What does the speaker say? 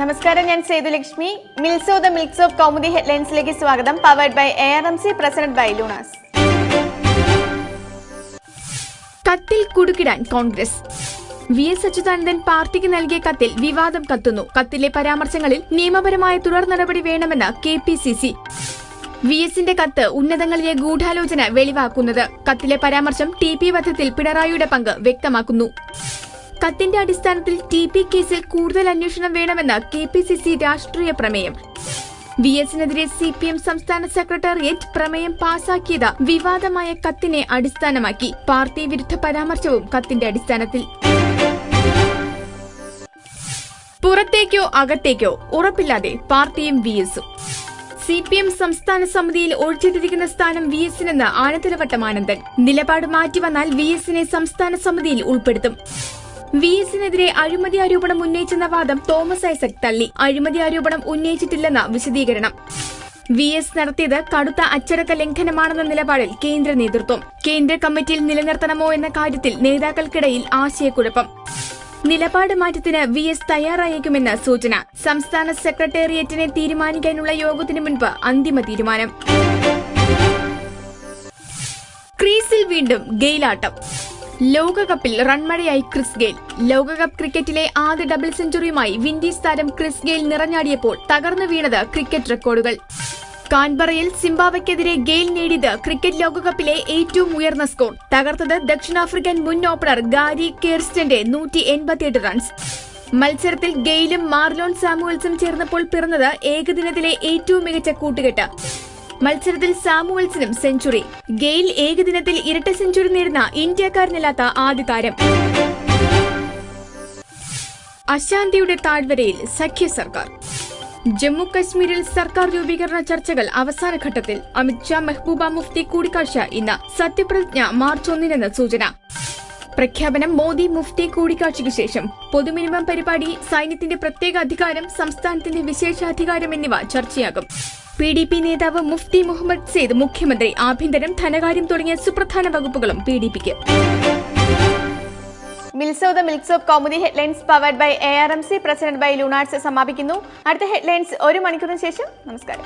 നമസ്കാരം ഞാൻ Sethulakshmi. Mills of the milks of Kaumudi ഹെഡ്ലൈൻസിലേക്ക് സ്വാഗതം. Powered by A R M C president by Luna's കത്തിൽ കുടുക്കിടാൻ Congress. V S Achuthanandan പാർട്ടിക്ക് നൽകിയ കത്തിൽ വിവാദം കത്തുന്നു. കത്തിലെ പരാമർശങ്ങളിൽ നിയമപരമായ തുടർ നടപടി വേണമെന്ന് K P C C. V എസിന്റെ കത്ത് ഉന്നതങ്ങളിലെ ഗൂഢാലോചന വെളിവാക്കുന്നത്. കത്തിലെ പരാമർശം ടി പി വധത്തിൽ പിണറായിയുടെ പങ്ക് വ്യക്തമാക്കുന്നു. കത്തിന്റെ അടിസ്ഥാനത്തിൽ ടി പി കേസിൽ കൂടുതൽ അന്വേഷണം വേണമെന്ന് കെ പി സി സി രാഷ്ട്രീയ പ്രമേയം. വി എസിനെതിരെ സി പി എം സംസ്ഥാന സെക്രട്ടേറിയറ്റ് പ്രമേയം പാസാക്കിയത് വിവാദമായ കത്തിനെ അടിസ്ഥാനമാക്കി. പാർട്ടി വിരുദ്ധ പരാമർശവും കത്തിന്റെ അടിസ്ഥാനത്തിൽ. പുറത്തേക്കോ അകത്തേക്കോ ഉറപ്പില്ലാതെ പാർട്ടിയും വി എസും. സി പി എം സംസ്ഥാന സമിതിയിൽ ഒഴിച്ചിട്ടിരിക്കുന്ന സ്ഥാനം വി എസിനെന്ന് ആനത്തലവട്ടം ആനന്ദൻ. നിലപാട് മാറ്റിവന്നാൽ വി എസിനെ സംസ്ഥാന സമിതിയിൽ ഉൾപ്പെടുത്തും. വി എസിനെതിരെ അഴിമതി ആരോപണം ഉന്നയിച്ചെന്ന വാദം തോമസ് ഐസക് തള്ളി. അഴിമതി ആരോപണം ഉന്നയിച്ചിട്ടില്ലെന്ന വിശദീകരണം. വി എസ് നടത്തിയത് കടുത്ത അച്ചടക്ക ലംഘനമാണെന്ന നിലപാടിൽ കേന്ദ്ര നേതൃത്വം. കേന്ദ്ര കമ്മിറ്റിയിൽ നിലനിർത്തണമോ എന്ന കാര്യത്തിൽ നേതാക്കൾക്കിടയിൽ ആശയക്കുഴപ്പം. നിലപാട് മാറ്റത്തിന് വി എസ് തയ്യാറായേക്കുമെന്ന് സൂചന. സംസ്ഥാന സെക്രട്ടേറിയറ്റിനെ തീരുമാനിക്കാനുള്ള യോഗത്തിന് മുൻപ് അന്തിമ തീരുമാനം. ക്രീസിൽ വീണ്ടും ഗെയിലാട്ടം. ലോകകപ്പിൽ റൺമഴയായി ക്രിസ് ഗെയിൽ. ലോകകപ്പ് ക്രിക്കറ്റിലെ ആദ്യ ഡബിൾ സെഞ്ചുറിയുമായി വിൻഡീസ് താരം ക്രിസ് ഗെയിൽ നിറഞ്ഞാടിയപ്പോൾ തകർന്നു വീണത് ക്രിക്കറ്റ് റെക്കോർഡുകൾ. കാൻബറയിൽ സിംബാവയ്ക്കെതിരെ ഗെയിൽ നേടിയത് ക്രിക്കറ്റ് ലോകകപ്പിലെ ഏറ്റവും ഉയർന്ന സ്കോർ. തകർത്തത് ദക്ഷിണാഫ്രിക്കൻ മുൻ ഓപ്പണർ ഗാരി കേർസ്റ്റന്റെ നൂറ്റി എൺപത്തിയെട്ട് റൺസ്. മത്സരത്തിൽ ഗെയിലും മാർലോൺ സാമുവൽസും ചേർന്നപ്പോൾ പിറന്നത് ഏകദിനത്തിലെ ഏറ്റവും മികച്ച കൂട്ടുകെട്ട്. മത്സരത്തിൽ സാമുവൽസിനും സെഞ്ചുറി. ഗെയിൽ ഏകദിനത്തിൽ ഇരട്ട സെഞ്ചുറി നേടുന്ന ഇന്ത്യക്കാരനില്ലാത്ത ആദ്യ താരം. അശാന്തിയുടെ താഴ്വരയിൽ സഖ്യ സർക്കാർ. ജമ്മു കശ്മീരിൽ സർക്കാർ രൂപീകരണ ചർച്ചകൾ അവസാന ഘട്ടത്തിൽ. അമിത്ഷാ മെഹ്ബൂബ മുഫ്തി കൂടിക്കാഴ്ച ഇന്ന്. സത്യപ്രതിജ്ഞ മാർച്ച് ഒന്നിനെന്ന് സൂചന. പ്രഖ്യാപനം മോദി മുഫ്തി കൂടിക്കാഴ്ചയ്ക്ക് ശേഷം. പൊതുമിനിമം പരിപാടി സൈന്യത്തിന്റെ പ്രത്യേക അധികാരം സംസ്ഥാനത്തിന്റെ വിശേഷാധികാരം എന്നിവ ചർച്ചയാകും. പി ഡി പി നേതാവ് മുഫ്തി മുഹമ്മദ് സെയ്ദ് മുഖ്യമന്ത്രി ആഭ്യന്തരം ധനകാര്യം തുടങ്ങിയ സുപ്രധാന വകുപ്പുകളും പി ഡി പിക്ക്. മിൽസോ the milks of Kaumudi headlines powered by A R M C president by ലൂണാർട്സ് സമാപിക്കുന്നു. അടുത്ത ഹെഡ്ലൈൻസ് ഒരു മണിക്കൂറിന് ശേഷം. നമസ്കാരം.